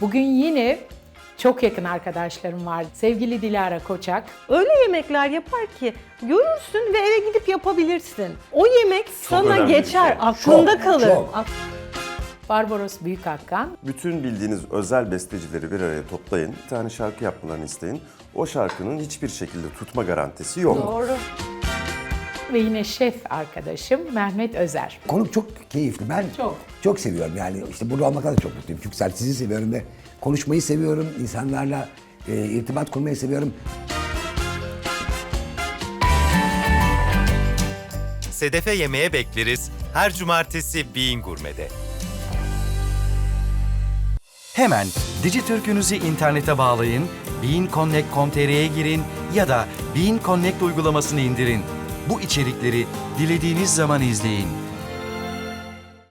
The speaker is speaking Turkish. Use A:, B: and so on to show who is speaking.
A: Bugün yine çok yakın arkadaşlarım var. Sevgili Dilara Koçak,
B: Öyle yemekler yapar ki görürsün ve eve gidip yapabilirsin. O yemek sana
C: önemli bir
B: geçer,
C: şey.
B: aklında
D: Çok,
B: kalır.
D: çok.
B: Ak-
A: Barbaros Büyükakkan,
C: Bütün bildiğiniz özel bestecileri bir araya toplayın. Bir tane şarkı yapmalarını isteyin. O şarkının hiçbir şekilde tutma garantisi yok.
B: Doğru.
A: Ve yine şef arkadaşım Mehmet Özer.
D: Konuk çok keyifli. Ben
A: Çok.
D: çok, seviyorum yani. işte burada olmaktan da çok mutluyum. Çünkü sizi seviyorum ve konuşmayı seviyorum. insanlarla e, irtibat kurmayı seviyorum.
E: Sedefe yemeğe bekleriz her cumartesi Bean Gurme'de.
F: Hemen Dijitürk'ünüzü internete bağlayın, beanconnect.com.tr'ye girin ya da Bean Connect uygulamasını indirin. Bu içerikleri dilediğiniz zaman izleyin.